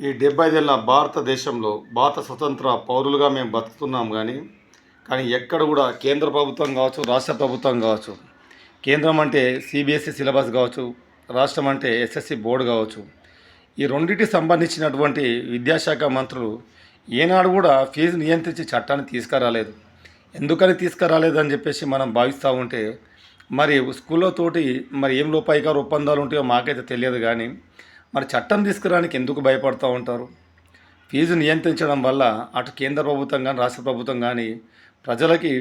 ఈ డెబ్బై ఐదేళ్ళ భారతదేశంలో భారత స్వతంత్ర పౌరులుగా మేము బతుకుతున్నాం కానీ కానీ ఎక్కడ కూడా కేంద్ర ప్రభుత్వం కావచ్చు రాష్ట్ర ప్రభుత్వం కావచ్చు కేంద్రం అంటే సిబిఎస్ఈ సిలబస్ కావచ్చు రాష్ట్రం అంటే ఎస్ఎస్సి బోర్డు కావచ్చు ఈ రెండింటికి సంబంధించినటువంటి విద్యాశాఖ మంత్రులు ఏనాడు కూడా ఫీజు నియంత్రించే చట్టాన్ని తీసుకురాలేదు. ఎందుకని తీసుకురాలేదని చెప్పేసి మనం భావిస్తూ ఉంటే మరి స్కూల్లో తోటి మరి ఏం లోపాయికారు ఒప్పందాలు ఉంటాయో మాకైతే తెలియదు కానీ మరి చట్టం తీసుకురానికి ఎందుకు భయపడుతూ ఉంటారు? ఫీజు నియంత్రించడం వల్ల అటు కేంద్ర ప్రభుత్వం కానీ రాష్ట్ర ప్రభుత్వం కానీ ప్రజలకి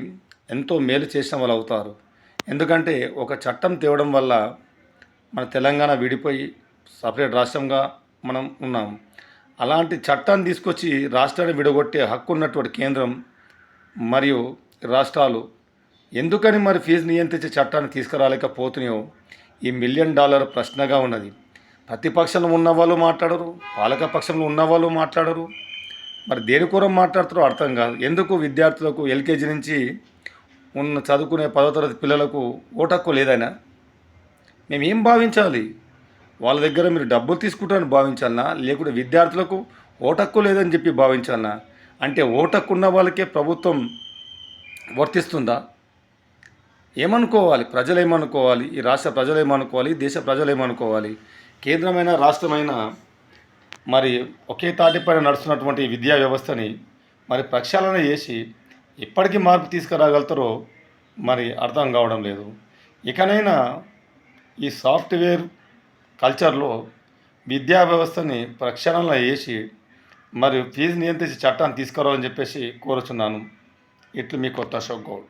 ఎంతో మేలు చేసిన వాళ్ళు అవుతారు. ఎందుకంటే ఒక చట్టం తేవడం వల్ల మన తెలంగాణ విడిపోయి సపరేట్ రాష్ట్రంగా మనం ఉన్నాం. అలాంటి చట్టాన్ని తీసుకొచ్చి రాష్ట్రాన్ని విడగొట్టే హక్కు ఉన్నటువంటి కేంద్రం మరియు రాష్ట్రాలు ఎందుకని మరి ఫీజు నియంత్రించే చట్టాన్ని తీసుకురాలేకపోతున్నాయో ఈ మిలియన్ డాలర్ ప్రశ్నగా ఉన్నది. ప్రతిపక్షంలో ఉన్న వాళ్ళు మాట్లాడరు పాలక పక్షంలో ఉన్న వాళ్ళు మాట్లాడరు. మరి దేని కూర మాట్లాడుతారో అర్థం కాదు. ఎందుకు విద్యార్థులకు ఎల్కేజీ నుంచి ఉన్న చదువుకునే పదో తరగతి పిల్లలకు ఓటక్కు లేదైనా? మేము ఏం భావించాలి? వాళ్ళ దగ్గర మీరు డబ్బులు తీసుకుంటారని భావించాలనా? లేకుంటే విద్యార్థులకు ఓటక్కు లేదని చెప్పి భావించాలనా? అంటే ఓటక్కు ఉన్న వాళ్ళకే ప్రభుత్వం వర్తిస్తుందా? ఏమనుకోవాలి? ప్రజలు ఏమనుకోవాలి ఈ రాష్ట్ర ప్రజలు ఏమనుకోవాలి దేశ ప్రజలు ఏమనుకోవాలి కేంద్రమైన రాష్ట్రమైన మరి ఒకే తాటిపైన నడుస్తున్నటువంటి విద్యా వ్యవస్థని మరి ప్రక్షాళన చేసి ఎప్పటికీ మార్పు తీసుకురాగలుగుతారో మరి అర్థం కావడం లేదు. ఇకనైనా ఈ సాఫ్ట్వేర్ కల్చర్లో విద్యా వ్యవస్థని ప్రక్షాళన చేసి మరియు ఫీజు నియంత్రించే చట్టాన్ని తీసుకురావాలని చెప్పేసి కోరుచున్నాను. ఇట్లు మీ కొత్త అశోక్ గౌడ్.